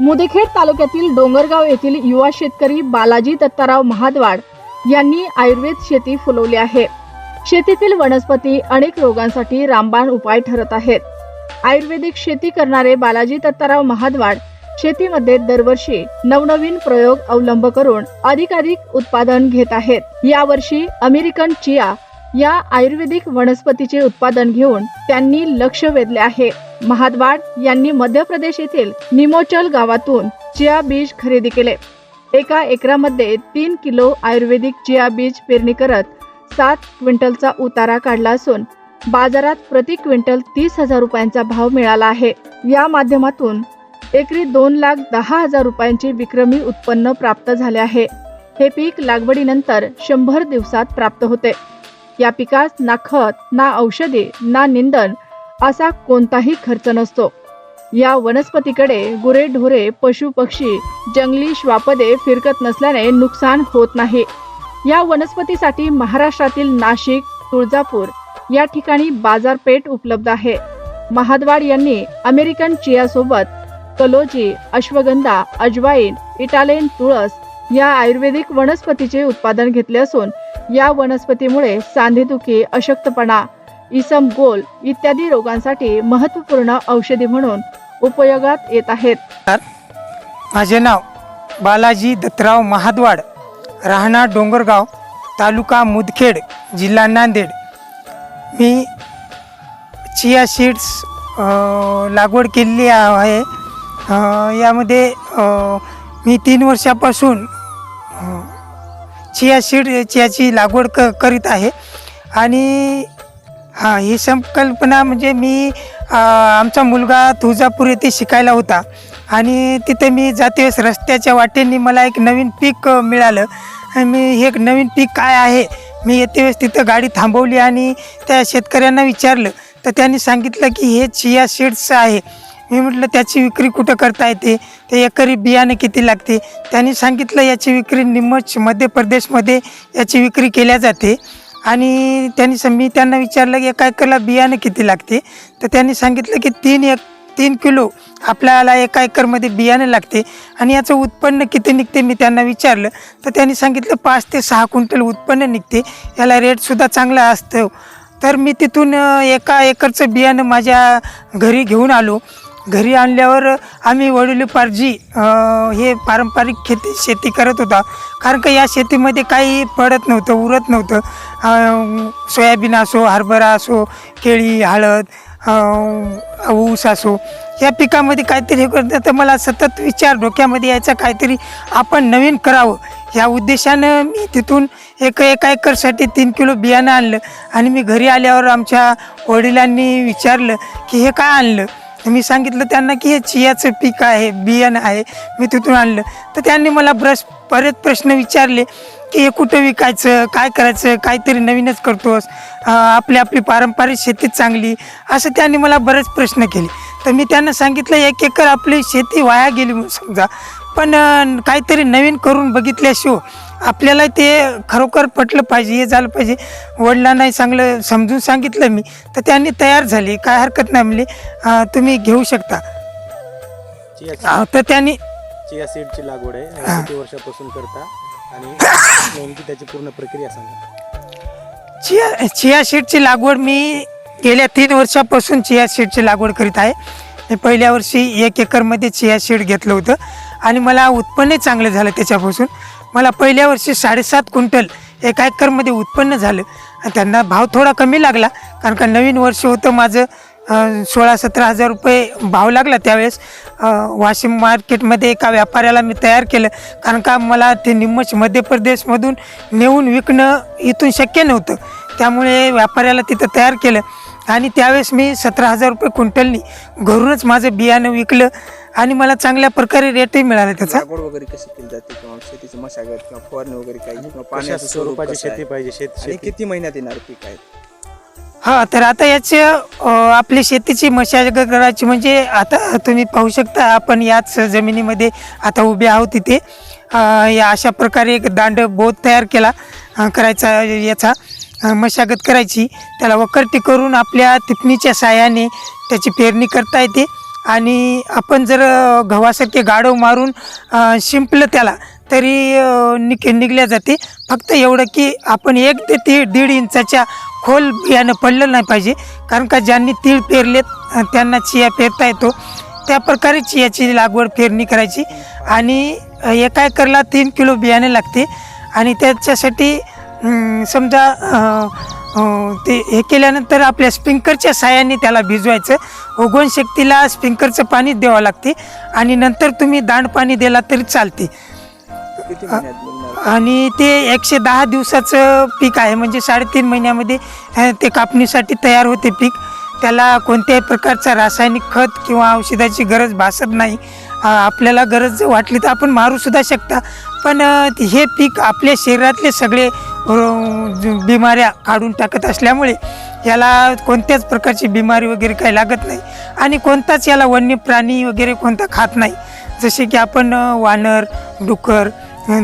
मुदखेड तालुक्यातील डोंगरगाव येथील युवा शेतकरी बालाजी दत्ताराव महादवाड यांनी आयुर्वेद शेती फुलवली आहे. शेतीतील वनस्पती अनेक रोगांसाठी रामबाण उपाय ठरत आहेत. आयुर्वेदिक शेती करणारे बालाजी दत्ताराव महादवाड शेतीमध्ये दरवर्षी नवनवीन प्रयोग अवलंब करून अधिकाधिक उत्पादन घेत आहेत. यावर्षी अमेरिकन चिया या आयुर्वेदिक वनस्पतीचे उत्पादन घेऊन त्यांनी लक्ष वेधले आहे. महादवाड यांनी मध्य प्रदेश येथील निमोचल गावातून चिया बीज खरेदी केले. एका एकरामध्ये तीन किलो आयुर्वेदिक चिया बीज पेरणी करत सात क्विंटलचा उतारा काढला असून बाजारात प्रति क्विंटल तीस हजार रुपयांचा भाव मिळाला आहे. या माध्यमातून एकरी दोन लाख दहा हजार रुपयांचे विक्रमी उत्पन्न प्राप्त झाले आहे. हे पीक लागवडीनंतर शंभर दिवसात प्राप्त होते. या पिकास ना खत ना औषधे ना निंदन असा कोणताही खर्च नसतो. या वनस्पतीकडे गुरेढोरे पशु पक्षी जंगली श्वापदे फिरकत नसल्याने नुकसान होत नाही. या वनस्पतीसाठी महाराष्ट्रातील नाशिक तुळजापूर या ठिकाणी बाजारपेठ उपलब्ध आहे. महादवाड यांनी अमेरिकन चिया सोबत कलोजी अश्वगंधा अजवाईन इटालियन तुळस या आयुर्वेदिक वनस्पतीचे उत्पादन घेतले असून या वनस्पतीमुळे सांधेदुखी अशक्तपणा इसम गोल इत्यादी रोगांसाठी महत्त्वपूर्ण औषधी म्हणून उपयोगात येत आहेत. माझे नाव बालाजी दत्तराव महादवाड राहणार डोंगरगाव तालुका मुदखेड जिल्हा नांदेड. मी चिया सीड्स लागवड केलेली आहे. यामध्ये मी तीन वर्षापासून चिया सीड चियाची लागवड क करीत आहे. आणि हां ही संकल्पना म्हणजे मी आमचा मुलगा तुळजापूर येथे शिकायला होता. आणि तिथे मी जातेवेळेस रस्त्याच्या वाटेने मला एक नवीन पीक मिळालं. आणि मी हे एक नवीन पीक काय आहे? मी येते वेळेस तिथं गाडी थांबवली आणि त्या शेतकऱ्यांना विचारलं. तर त्यांनी सांगितलं की हे चिया सीड्स आहे. मी म्हटलं त्याची विक्री कुठं करता येते? ते एकरी बियाणं किती लागते? त्यांनी सांगितलं याची विक्री निमच मध्य प्रदेशमध्ये याची विक्री केल्या जाते. आणि त्यांनी स- मी त्यांना विचारलं की एका एकरला बियाणं किती लागते? तर त्यांनी सांगितलं की तीन एक तीन किलो आपल्याला एका एकरमध्ये बियाणं लागते आणि याचं उत्पन्न किती निघते? मी त्यांना विचारलं. तर त्यांनी सांगितलं पाच ते सहा क्विंटल उत्पन्न निघते. याला रेटसुद्धा चांगला असतो. तर मी तिथून एका एकरचं बियाणं माझ्या घरी घेऊन आलो. घरी आणल्यावर आम्ही वडिलोपार्जी हे पारंपरिक खेती शेती करत होता. कारण का या शेतीमध्ये काही पडत नव्हतं उरत नव्हतं. सोयाबीन असो हरभरा असो केळी हळद ऊस असो या पिकामध्ये काहीतरी हे करत तर मला सतत विचार डोक्यामध्ये यायचा काहीतरी आपण नवीन करावं. या उद्देशानं मी तिथून एक एका एकरसाठी तीन किलो बियाणं आणलं. आणि मी घरी आल्यावर आमच्या वडिलांनी विचारलं की हे काय आणलं? तर मी सांगितलं त्यांना की हे चियाचं पीक आहे बियाणं आहे मी तिथून आणलं. तर त्यांनी मला ब्रश परत प्रश्न विचारले की हे कुठं विकायचं काय करायचं काहीतरी नवीनच करतोस आपली आपली पारंपरिक शेती चांगली असं त्यांनी मला बरेच प्रश्न केले. तर मी त्यांना सांगितलं एक एकर आपली शेती वाया गेली म्हणून समजा पण काहीतरी नवीन करून बघितल्याशिवाय आपल्याला ते खरोखर पटलं पाहिजे हे झालं पाहिजे. वडिलांनाही चांगलं समजून सांगितलं मी तर त्यांनी तयार झाली. काय हरकत नाही म्हणले. तुम्ही घेऊ शकता. तर त्यांनी चिया सीडची लागवड आहे. किती वर्षापासून करता? आणि नेमकी त्याची पूर्ण प्रक्रिया सांगा. चिया चिया सीडची लागवड मी गेल्या तीन वर्षापासून चिया सीडची लागवड करीत आहे. मी पहिल्या वर्षी एक एकरमध्ये चिया सीड घेतलं होतं. आणि मला उत्पन्न चांगलं झालं त्याच्यापासून. मला पहिल्या वर्षी साडेसात क्विंटल एका एकरमध्ये उत्पन्न झालं. आणि त्यांना भाव थोडा कमी लागला कारण का नवीन वर्ष होतं माझं सोळा सतरा हजार रुपये भाव लागला त्यावेळेस. वाशिम मार्केटमध्ये एका व्यापाऱ्याला मी तयार केलं कारण का मला ते निम्मच मध्य प्रदेशमधून नेऊन विकणं इथून शक्य नव्हतं. त्यामुळे व्यापाऱ्याला तिथं तयार केलं. आणि त्यावेळेस मी सतरा हजार रुपये क्विंटलनी घरूनच माझं बियाणं विकलं. आणि मला चांगल्या प्रकारे रेटही मिळाला त्याचा. लागवड वगैरे कशी केली जाते किंवा शेतीची मशागत किंवा फवारणी वगैरे काही किंवा कशा पाण्याचं स्वरूप स्वरूपाची कसं आहे? शेती पाहिजे? शेत आणि शेती. किती महिन्यात येणार पीक आहे? हा तर आता याचे अ, आपली शेतीची मशागत करायची म्हणजे आता तुम्ही पाहू शकता आपण याच जमिनीमध्ये आता उभे आहोत तिथे अ, या अशा प्रकारे एक दांड बोध तयार केला अ, करायचा याचा अ, मशागत करायची. त्याला वकरटी करून आपल्या टिपणीच्या साह्याने त्याची पेरणी करता येते. आणि आपण जर गव्हासारखे गाडव मारून शिंपलं त्याला तरी निक निघल्या जाते. फक्त एवढं की आपण एक ते ती दीड इंचाच्या खोल बियाणं पडलं नाही पाहिजे. कारण का ज्यांनी तीळ पेरलेत त्यांना चिया पेरता येतो. त्या प्रकारे चियाची लागवड पेरणी करायची. आणि एका एकरला तीन किलो बियाणे लागते. आणि त्याच्यासाठी समजा ते हे केल्यानंतर आपल्या स्प्रिंकरच्या साह्याने त्याला भिजवायचं. उगवण शक्तीला स्प्रिंकरचं पाणी द्यावं लागते आणि नंतर तुम्ही दांड पाणी दिला तरी चालते. आणि ते एकशे दहा दिवसाचं पीक आहे. म्हणजे साडेतीन महिन्यामध्ये ते कापणीसाठी तयार होते पीक. त्याला कोणत्याही प्रकारचा रासायनिक खत किंवा औषधाची गरज भासत नाही. आपल्याला गरज वाटली तर आपण मारूसुद्धा शकता. पण हे पीक आपल्या शरीरातले सगळे बिमाऱ्या काढून टाकत असल्यामुळे याला कोणत्याच प्रकारची बिमारी वगैरे काही लागत नाही. आणि कोणताच याला वन्य प्राणी वगैरे कोणता खात नाही. जसे की आपण वानर डुक्कर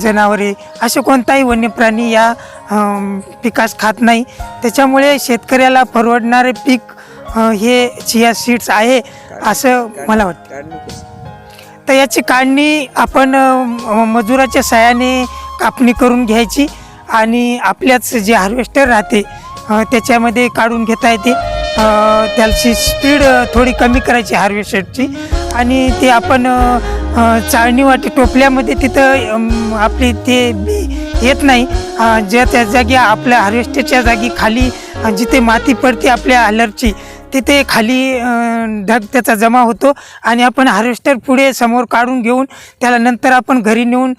जनावरे असे कोणताही वन्य प्राणी या पिकास खात नाही. त्याच्यामुळे शेतकऱ्याला परवडणारे पीक हे चिया सीड्स आहे असं मला वाटतं. तर याची काढणी आपण मजुराच्या सहाय्याने कापणी करून घ्यायची. आणि आपल्याच जे हार्वेस्टर राहते त्याच्यामध्ये काढून घेता येते. त्याची स्पीड थोडी कमी करायची हार्वेस्टरची. आणि ते आपण चाळणी वाटे टोपल्यामध्ये तिथं आपली ते बी येत नाही. ज्या त्या जागी आपल्या हार्वेस्टरच्या जागी खाली जिथे माती पडते आपल्या हलरची तिथे खाली ढग त्याचा जमा होतो आणि आपण हार्वेस्टर पुढे समोर काढून घेऊन त्याला नंतर आपण घरी नेऊन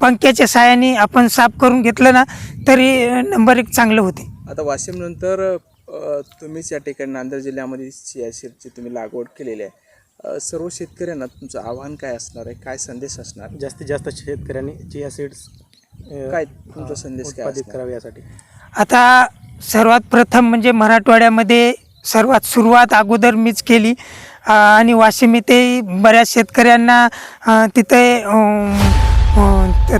पंख्याच्या साहाय्याने आपण साफ करून घेतलं ना तरी नंबर एक चांगलं होते. आता वाशिम नंतर तुम्हीच या ठिकाणी नांदेड जिल्ह्यामध्ये चिया सीडची तुम्ही लागवड केलेली आहे. सर्व शेतकऱ्यांना तुमचं आव्हान काय असणार आहे? काय संदेश असणार? जास्तीत जास्त शेतकऱ्यांनी चिया सीड्स काय तुमचा संदेश काय? करावे यासाठी. आता सर्वात प्रथम म्हणजे मराठवाड्यामध्ये सर्वात सुरुवात अगोदर मीच केली. आणि वाशिम इथे बऱ्याच शेतकऱ्यांना तिथे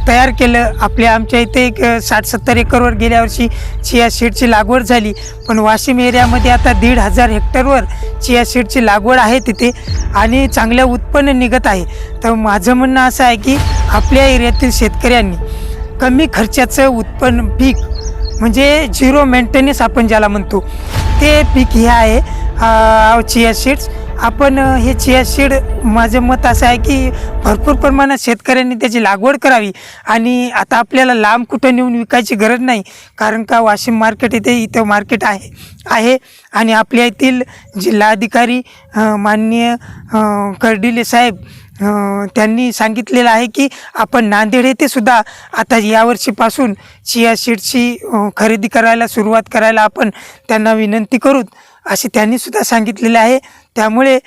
तयार केलं. आपल्या आमच्या इथे एक साठ सत्तर एकरवर गेल्या वर्षी चिया सीडची लागवड झाली. पण वाशिम एरियामध्ये आता दीड हजार हेक्टरवर चिया सीडची लागवड आहे तिथे आणि चांगलं उत्पन्न निघत आहे. तर माझं म्हणणं असं आहे की आपल्या एरियातील शेतकऱ्यांनी कमी खर्चाचं उत्पन्न पीक म्हणजे झिरो मेंटेनन्स आपण ज्याला म्हणतो ते पीक हे आहे चिया सीड्स आपण हे चिया सीड माझं मत असं आहे की भरपूर प्रमाणात शेतकऱ्यांनी त्याची लागवड करावी आणि आता आपल्याला लांब कुठं नेऊन विकायची गरज नाही कारण का हो, वाशिम मार्केट इथे इथं मार्केट आहे आहे. आणि आपल्या येथील जिल्हाधिकारी माननीय कर्डिले साहेब त्यांनी सांगितलेलं आहे की आपण नांदेड येथे सुद्धा आता यावर्षीपासून चिया सीडची खरेदी करायला सुरुवात करायला आपण त्यांना विनंती करूत असे त्यांनी सुद्धा सांगितलेले आहे. त्यामुळे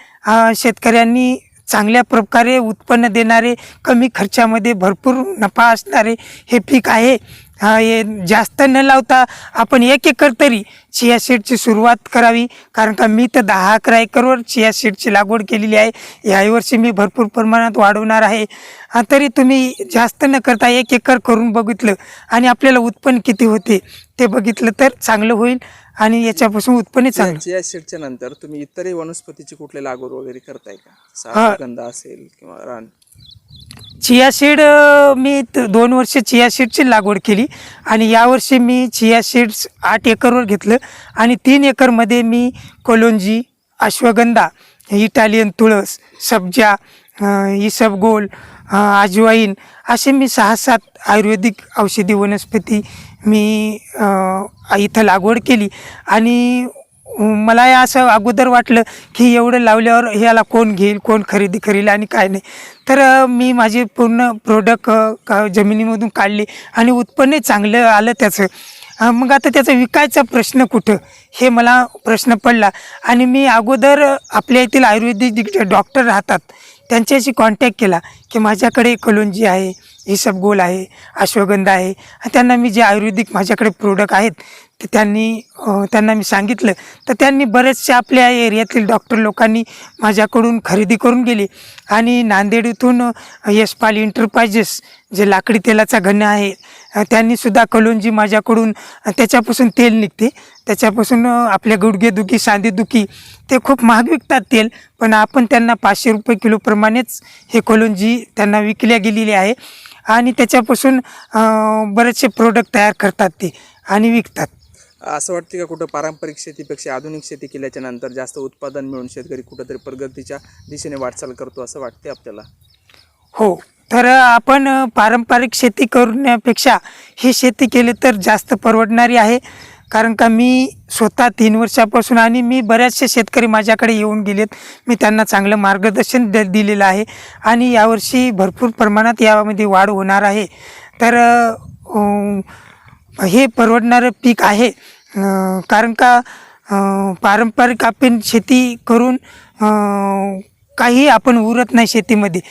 शेतकऱ्यांनी चांगल्या प्रकारे उत्पन्न देणारे कमी खर्चामध्ये भरपूर नफा असणारे हे पीक आहे. हा, हे जास्त न लावता आपण एक एकर तरी चिया सीडची सुरुवात करावी. कारण का मी तर दहा अकरा एकरवर चिया सीडची लागवड केलेली आहे. याही वर्षी मी भरपूर प्रमाणात वाढवणार आहे. हा, तरी तुम्ही जास्त न करता एक एकर करून बघितलं आणि आपल्याला उत्पन्न किती होते ते बघितलं तर चांगलं होईल आणि याच्यापासून उत्पन्न चांगलं. चिया सीडच्या नंतर तुम्ही इतरही वनस्पतीची कुठली लागवड वगैरे करताय का. साखरगंधा असेल किंवा रान. चिया सीड मी दोन वर्ष चिया सीडची लागवड केली आणि यावर्षी मी चिया सीड्स आठ एकरवर घेतलं आणि तीन एकरमध्ये मी कोलोंजी अश्वगंधा इटालियन तुळस सब्जा इसबगोल अजवाईन असे मी सहा सात आयुर्वेदिक औषधी वनस्पती मी इथं लागवड केली आणि मला हे असं अगोदर वाटलं की एवढं लावल्यावर ह्याला कोण घेईल कोण खरेदी करेल आणि काय नाही. तर मी माझे पूर्ण प्रोडक्ट का जमिनीमधून काढले आणि उत्पन्न चांगलं आलं त्याचं. मग आता त्याचा विकायचा प्रश्न कुठं? हे मला प्रश्न पडला. आणि मी अगोदर आपल्या येथील आयुर्वेदिक डॉक्टर राहतात त्यांच्याशी कॉन्टॅक्ट केला की माझ्याकडे कलोंजी आहे इसबगोल आहे अश्वगंधा आहे. आणि त्यांना मी जे आयुर्वेदिक माझ्याकडे प्रोडक्ट आहेत ते त्यांनी त्यांना मी सांगितलं. तर त्यांनी बरेचसे आपल्या एरियातील डॉक्टर लोकांनी माझ्याकडून खरेदी करून गेली. आणि नांदेड इथून यशपाल इंटरप्राइजेस जे लाकडी तेलाचा गण्य आहे त्यांनीसुद्धा कलोंजी माझ्याकडून त्याच्यापासून तेल निघते. त्याच्यापासून आपल्या गुडघेदुखी सांधेदुखी ते खूप महाग विकतात तेल. पण आपण त्यांना पाचशे रुपये किलोप्रमाणेच हे कलोंजी त्यांना विकल्या गेलेली आहे आणि त्याच्यापासून बरेचसे प्रोडक्ट तयार करतात ते आणि विकतात. असं वाटतं का कुठं पारंपरिक शेतीपेक्षा आधुनिक शेती केल्याच्यानंतर जास्त उत्पादन मिळून शेतकरी कुठंतरी प्रगतीच्या दिशेने वाटचाल करतो असं वाटते आपल्याला? हो. तर आपण पारंपरिक शेती करण्यापेक्षा ही शेती केली तर जास्त परवडणारी आहे. कारण का मी स्वतः तीन वर्षापासून आणि मी बऱ्याचशे शेतकरी माझ्याकडे येऊन गेलेत. मी त्यांना चांगलं मार्गदर्शन द दिलेलं आहे. आणि यावर्षी भरपूर प्रमाणात यामध्ये वाढ होणार आहे. तर हे परवडणारं पीक आहे. कारण का पारंपरिक आपण शेती करून काही आपण उरत नाही शेतीमध्ये.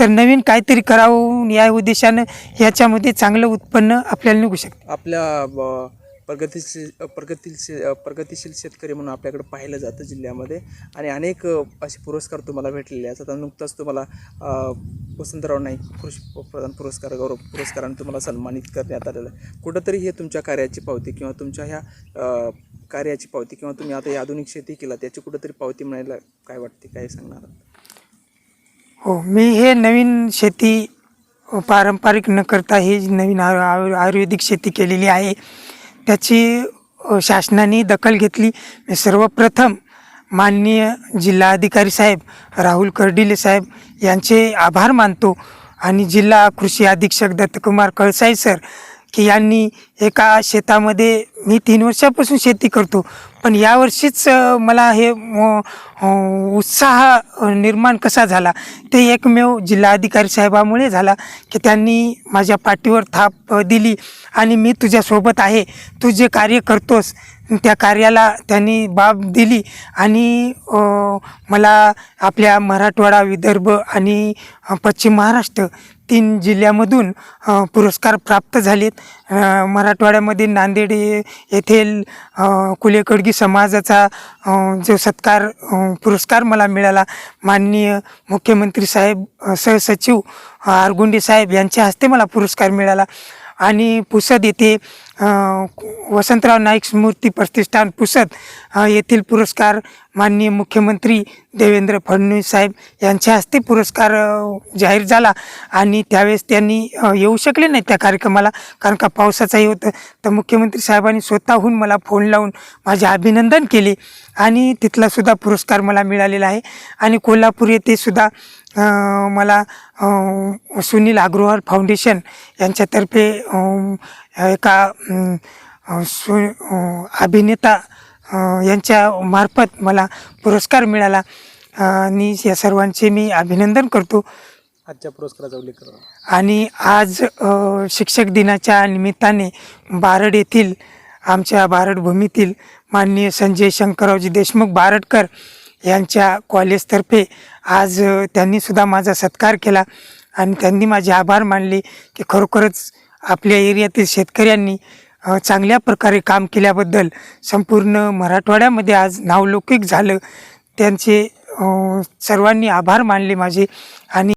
तर नवीन काहीतरी करावं या उद्देशानं याच्यामध्ये चांगलं उत्पन्न आपल्याला निघू शकतं. आपल्या प्रगतीशील प्रगतीशील प्रगतीशील प्रगतिशील शेतकरी म्हणून आपल्याकडे पाहिलं जातं जिल्ह्यामध्ये. आणि अनेक असे पुरस्कार तुम्हाला भेटलेले असतात आणि नुकताच तुम्हाला वसंतराव नाईक कृषी प्रधान पुरस्कार गौरव पुरस्काराने तुम्हाला सन्मानित करण्यात आलेलं आहे. कुठंतरी हे तुमच्या कार्याची पावती किंवा तुमच्या ह्या कार्याची पावती किंवा तुम्ही आता ही आधुनिक शेती केला त्याची कुठंतरी पावती मिळायला काय वाटते काय सांगणार? हो मी हे नवीन शेती पारंपरिक न करता ही नवीन आयु- आयु- आयुर्वेदिक शेती केलेली आहे. त्याची शासनाने दखल घेतली. सर्वप्रथम माननीय जिल्हाधिकारी साहेब राहुल कर्डिले साहेब यांचे आभार मानतो. आणि जिल्हा कृषी अधीक्षक दत्तकुमार कळसाई सर की यांनी एका शेतामध्ये मी तीन वर्षापासून शेती करतो पण यावर्षीच मला हे उत्साह निर्माण कसा झाला ते एकमेव जिल्हाधिकारी साहेबामुळे झाला की त्यांनी माझ्या पाठीवर थाप दिली आणि मी तुझ्यासोबत आहे तू जे कार्य करतोस त्या कार्याला त्यांनी बाब दिली आणि मला आपल्या मराठवाडा विदर्भ आणि पश्चिम महाराष्ट्र तीन जिल्ह्यामधून पुरस्कार प्राप्त झालेत. मराठवाड्यामध्ये नांदेड येथील कुलेकडगी समाजाचा जो सत्कार पुरस्कार मला मिळाला माननीय मुख्यमंत्री साहेब सहसचिव आरगुंडे साहेब यांच्या हस्ते मला पुरस्कार मिळाला. आणि पुसद येथे वसंतराव नाईक स्मृती प्रतिष्ठान पुसद येथील पुरस्कार माननीय मुख्यमंत्री देवेंद्र फडणवीस साहेब यांच्या हस्ते पुरस्कार जाहीर झाला. आणि त्यावेळेस त्यांनी येऊ शकले नाही त्या कार्यक्रमाला कारण का पावसाचाही होतं. तर मुख्यमंत्री साहेबांनी स्वतःहून मला फोन लावून माझे अभिनंदन केले. आणि तिथलासुद्धा पुरस्कार मला मिळालेला आहे. आणि कोल्हापूर येथे सुद्धा मला सुनील अग्रवाल फाउंडेशन यांच्यातर्फे एका सु अभिनेता यांच्या मार्फत मला पुरस्कार मिळाला. आणि या सर्वांचे मी अभिनंदन करतो. आजच्या पुरस्काराचा उल्लेख करा. आणि आज शिक्षक दिनाच्या निमित्ताने बारड येथील आमच्या बारड भूमीतील माननीय संजय शंकररावजी देशमुख बारडकर यांच्या कॉलेजतर्फे आज अ, त्यांनी सुद्धा माझा सत्कार केला. आणि त्यांनी माझे आभार मानले की खरोखरच आपल्या एरियातील शेतकऱ्यांनी चांगल्या प्रकारे काम केल्याबद्दल संपूर्ण मराठवाड्यामध्ये आज नावलौकिक झालं. त्यांचे सर्वांनी आभार मानले माझे आणि